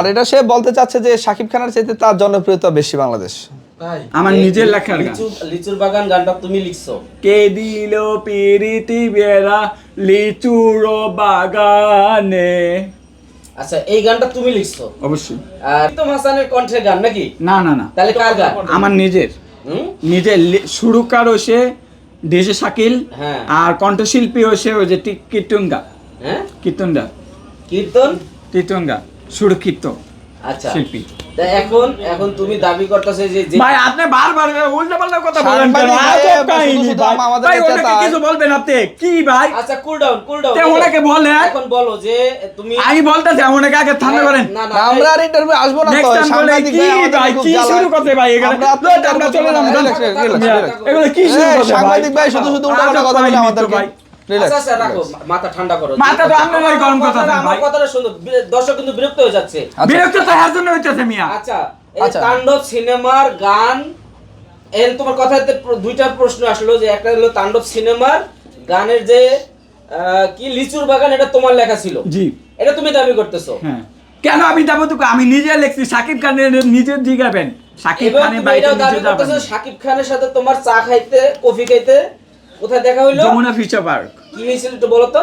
আর এটা সে বলতে চাচ্ছে যে শাকিব খানের চাইতে তার জনপ্রিয়তা বেশি বাংলাদেশ। আমার নিজের লিচু লিচুর বাগান গানটা তুমি লিখছো। কে দিল পিরিতি বেড়া লিচুর বাগানে? আচ্ছা এই গানটা তুমি লিখছো। অবশ্যই। আর হাসানের কণ্ঠের গান নাকি? না না না। তাহলে কার গান? আমার নিজের। নিজের সুরকারও সে দেশে শাকিল হ্যাঁ। আর কণ্ঠশিল্পীও সে ওই যে কীর্তনগা। হ্যাঁ? কীর্তনগা। কীর্তন? কীর্তনগা। সুরক্ষিত আচ্ছা। শিল্পী। এখন এখন তুমি দাবি করতেছে যে ভাই আপনি বারবার উল্টা পাল্টা কথা বলেন ভাই, আজব কাহিনী ভাই। আমাদের ভাই কাছে ওনাকে কিছু বলবেন আপনি? কি ভাই? আচ্ছা কুল ডাউন কুল ডাউন তে ওনাকে বলেন। এখন বলো যে তুমি আমি বলতেছি ওনাকে আগে ঠান্ডা করেন আমরা আর ইন্টারভিউ আসব না তো নেক্সট টাইম বলে সাংবাদিক কি ভাই আমাদের কি শুরু করতে ভাই এখানে? আমরা চলে যাব relax। এগুলো কি শুরু করতে ভাই সাংবাদিক ভাই? শুধু শুধু উল্টাপাল্টা কথা বলে আমাদেরকে। Relax, আচ্ছা আচ্ছা রাখো relax। মাথা ঠান্ডা করো। মাথা তো আপনারাই গরম আমার আমার কথাটা শুনো দর্শক কিন্তু বিরক্ত হয়ে যাচ্ছে। আচ্ছা। বিরক্ত তো হার জন্য হইতেছে মিয়া। এই। তাণ্ডব সিনেমার গান এর তোমার কথাতে দুইটা প্রশ্ন আসলো যে একটা হলো তাণ্ডব সিনেমার গানের যে কি লিচুর বাগান এটা তোমার লেখা ছিল। জি। এটা তুমি দাবি করতেছো। হ্যাঁ। কেন আমি যাব তো আমি নিজে লিখছি সাকিব খানের নিজে জিগাবেন সাকিব খানের দাবি শাকিব খানের সাথে তোমার চা খাইতে কফি খাইতে কোথায় দেখা হইল? Jamuna future park. কি হয়েছিল একটু বলো তো?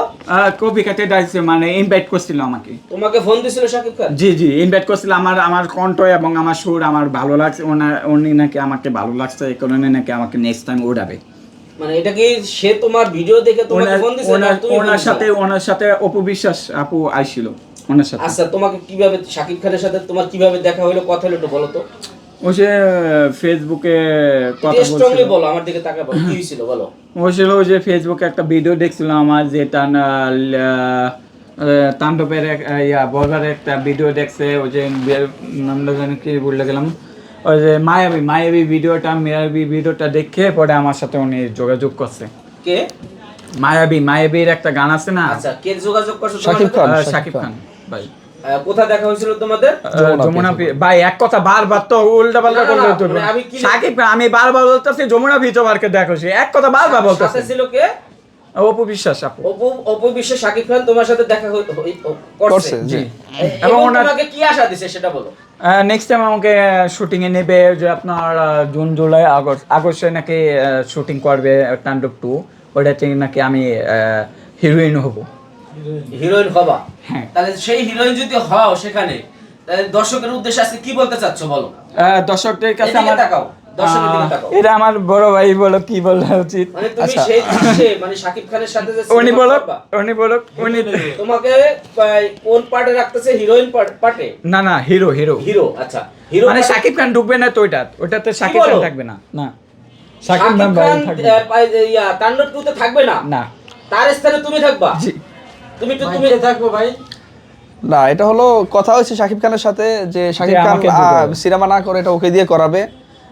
কবি খাতে ডাইছে মানে ইনভাইট করছিল আমাকে। তোমাকে ফোন দিছিল শাকিব খান? জি জি ইনভাইট করছিল আমার আমার কণ্ঠ এবং আমার সুর আমার ভালো লাগছে ওনার উনি নাকি আমাকে ভালো লাগছে এই কারণে নাকি আমাকে নেক্সট টাইম ওড়াবে মানে এটা কি সে তোমার ভিডিও দেখে তোমাকে ফোন দিছে না তুমি ওনার সাথে ওনার সাথে অপবিশ্বাস আপু আইছিল ওনার সাথে। আচ্ছা তোমাকে কীভাবে শাকিব খানের সাথে তোমার কীভাবে দেখা হলো কথা হলো একটু বলো তো। ও সে ফেসবুকে কথা স্ট্রংলি বলছিল। বলো আমার দিকে তাকা বলো কি হয়েছিল বলো? ও ছিল ওই যে ফেসবুকে একটা ভিডিও দেখছিল আমার যে তাণ্ডবের ইয়া একটা ভিডিও দেখছে ওই যে নামটা জানি কি বললে গেলাম। ওই যে মায়াবী মায়াবী ভিডিওটা মায়াবী ভিডিওটা দেখে পরে আমার সাথে উনি যোগাযোগ করছে। কে? মায়াবী মায়াবীর একটা গান আছে না? আচ্ছা কে যোগাযোগ করছ শাকিব খান। শাকিব খান। খান ভাই। কোথায় দেখা হয়েছিল তোমাদের? যমুনা ভাই এক কথা বারবার তো উল্টা পাল্টা করলে তো মানে আমি সাকিব আমি বারবার বলতেছি যমুনা দেখছি এক কথা বারবার বলতেছি। ছিল কে? অপু বিশ্বাস আপু। অপু অপু বিশ্ব শাকিব খান তোমার সাথে দেখা করছে। জি। এবং কি আশা দিছে সেটা বলো? নেক্সট টাইম আমাকে শুটিং এ নেবে যে আপনার জুন জুলাই আগস্ট আগস্টে নাকি শুটিং করবে তাণ্ডব টু ওটাতে নাকি আমি হিরোইন হব। হিরোইন হবা। হ্যাঁ। তাহলে সেই হিরোইন যদি হও সেখানে তাহলে দর্শকের উদ্দেশ্যে আজকে কি বলতে চাচ্ছ বলো? দর্শকদের কাছে আমার তাকাও, তাকাও। এটা আমার বড় ভাই বলো কি বলা উচিত? মানে আচ্ছা। মানে শাকিব খানের সাথে যে উনি উনি উনি তোমাকে কোন পার্টে রাখতেছে? হিরোইন পার্টে না না হিরো হিরো। হিরো আচ্ছা। হিরো মানে শাকিব খান ঢুকবে না তো ওইটা? ওইটাতে শাকিব খান থাকবে না না। শাকিব খান থাকবে আহ, তাণ্ডব টুতে থাকবে না? না। তার স্থানে তুমি থাকবা? জি। তুমি একটু তুমি থাকব ভাই? না এটা হলো কথা হয়েছে শাকিব খানের সাথে যে শাকিব খান সিনেমা না করে এটা ওকে দিয়ে করাবে।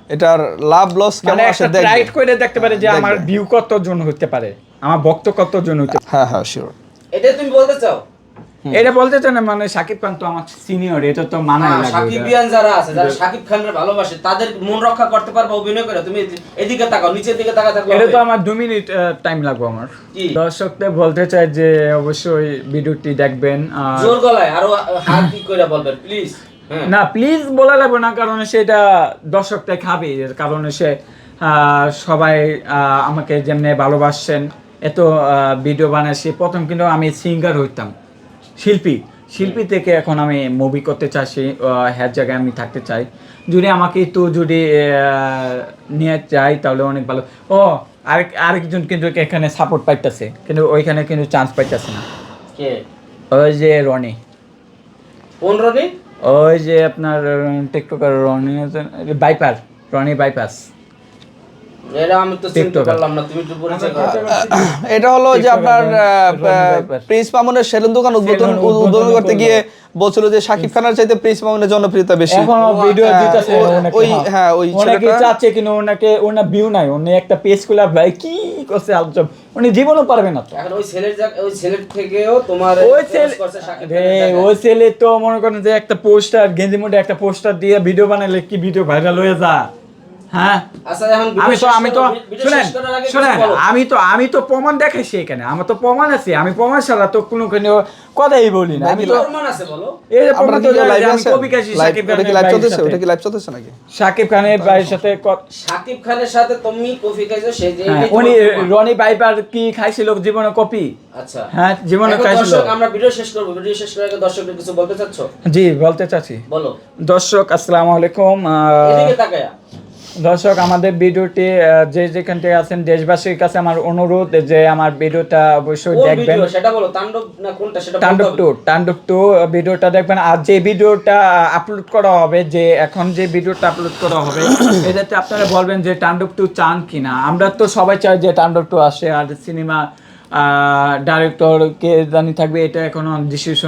এটার লাভ লস কেমন মানে আসে একটা দেখবে। ট্রাইট করে দেখতে পারে যে আমার। ভিউ কত জন হতে পারে আমার ভক্ত কত জন হতে হ্যাঁ হ্যাঁ শিওর এটা তুমি বলতে চাও? এটা বলতে চাই না মানে শাকিব খান তো আমার সিনিয়র এটা তো মানাই না, লাগে সাকিবিয়ান যারা আছে যারা শাকিব খানের ভালোবাসে তাদের মন রক্ষা করতে পারবে অভিনয় করে। তুমি এদিকে তাকাও নিচের দিকে তাকা থাকলে এটা তো আমার দু মিনিট টাইম লাগবে আমার। দর্শকদের বলতে চাই যে অবশ্যই ভিডিওটি দেখবেন আর জোর গলায় আরও হাত কি করে বলবেন প্লিজ হ্যাঁ। না প্লিজ বলা লাগবে না কারণ সেটা দর্শকটা খাবে এর কারণে সে আহ, সবাই আহ, আমাকে যেমনি ভালোবাসছেন এত ভিডিও বানাইছি প্রথম কিন্তু আমি সিঙ্গার হইতাম। শিল্পী। শিল্পী থেকে এখন আমি মুভি করতে চাইছি হ্যার জায়গায় আমি থাকতে চাই। যদি আমাকে একটু যদি নিয়ে যাই তাহলে অনেক ভালো। ও আরেক আরেকজন কিন্তু এখানে সাপোর্ট পাইতেছে কিন্তু ওইখানে কিন্তু চান্স পাইতেছে না। কে? ওই যে রনি। কোন রনি? ওই যে আপনার টিকটকার রনি আছে, বাইপার রনি বাইপাস। এটা হলো যে আপনার প্রিন্স মামুনের সেলুন দোকান উদ্বোধন উদ্বোধন করতে গিয়ে বলছিল যে শাকিব খানের চাইতে প্রিন্স মামুনের জনপ্রিয়তা বেশি। এখন ভিডিও হ্যাঁ, দিতেছে ওই- হ্যাঁ, ওই ওনাকে ছেলেটা- চাচ্ছে কিন্তু ওনাকে ওনার ভিউ নাই উনি একটা পেজ খুলে ভাই কি করছে আলোচনা উনি জীবনও পারবে না তো। এখন ওই ছেলের ওই ছেলের থেকেও তোমার ওই ছেলে। ওই ছেলে তো মনে করেন যে একটা পোস্টার গেঞ্জি মধ্যে একটা পোস্টার দিয়ে ভিডিও বানাইলে কি ভিডিও ভাইরাল হয়ে যা হ্যাঁ? আচ্ছা আমি তো আমি তো শুনেন শেষ করার আগে কিছু শুনেন আমি তো আমি তো প্রমাণ দেখাইছি এখানে আমার তো প্রমাণ আছে আমি প্রমাণ ছাড়া তো কোনো কোনো কথাই বলি না আমি তো প্রমাণ আছে বলো? এই যে প্রমাণ তো লাইভে যে কবি কাশি সাকিব খানের লাইভ চলতেছে? ওটা কি লাইভ চলতেছে নাকি? সাকিব খানের ভাইয়ের সাথে সাকিব খানের সাথে তুমি কফি খাইছো সে যে হ্যাঁ, উনি রনি বাইপার কি খাইছিল জীবনে কপি? আচ্ছা। হ্যাঁ জীবনে খাইছিল। দর্শক আমরা ভিডিও শেষ করব। ভিডিও শেষ করার আগে দর্শকদের কিছু বলতে চাচ্ছ? জি বলতে চাচ্ছি। বলো। দর্শক আসসালামু আলাইকুম এদিকে তাকায়া। দর্শক আমাদের ভিডিওটি যে যেখান থেকে আছেন দেশবাসীর কাছে আমার অনুরোধ যে আমার ভিডিওটা অবশ্যই দেখবেন। ভিডিও সেটা বলো তাণ্ডব না কোনটা সেটা তাণ্ডব টু তাণ্ডব টু ভিডিওটা দেখবেন। আর যে ভিডিওটা আপলোড করা হবে যে এখন যে ভিডিওটা আপলোড করা হবে এটাতে আপনারা বলবেন যে তাণ্ডব টু চান কিনা। আমরা তো সবাই চাই যে তাণ্ডব টু আসে আর সিনেমা ডাইরেক্টর কে জানি থাকবে এটা এখনও ডিসিশন